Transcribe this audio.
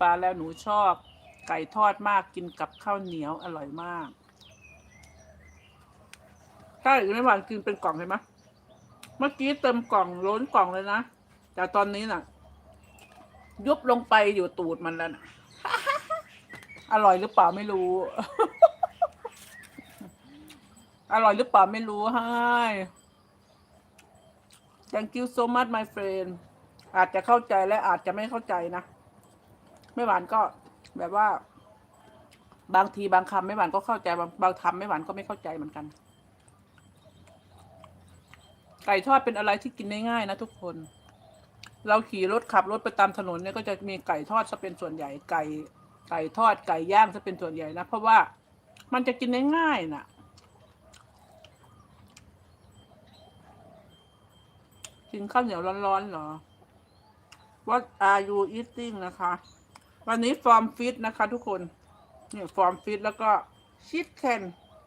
ปลาแล้วหนูชอบ ไก่ทอดมากกินกับข้าวเหนียวอร่อยมากใช่ไม่หวานกินเป็นกล่องเห็นไหมเมื่อกี้เติมกล่องล้นกล่องเลยนะ แต่ตอนนี้น่ะ ยุบลงไปอยู่ตูดมันแล้วนะอร่อยหรือเปล่าไม่รู้ อร่อยหรือเปล่าไม่รู้ให้ thank you so much my friend อาจจะเข้าใจและอาจจะไม่เข้าใจนะ ไม่หวานก็แบบว่า บางทีบางคำไม่หวานก็เข้าใจ บางบางคำไม่หวานก็ไม่เข้าใจเหมือนกัน ไก่ทอดเป็นอะไรที่กินได้ง่ายนะทุกคน เราขี่รถขับรถไปตามถนนเนี่ยก็จะมีไก่ทอดซะเป็นส่วนใหญ่ไก่ ไก่ทอดไก่ย่างซะเป็นส่วนใหญ่นะเพราะว่ามันจะกินได้ง่ายน่ะกินข้าวเหนียวร้อนๆเหรอ What are you eating นะคะ วันนี้ฟอร์มฟิตนะคะทุกคน เนี่ยฟอร์มฟิตแล้วก็ชิดแคน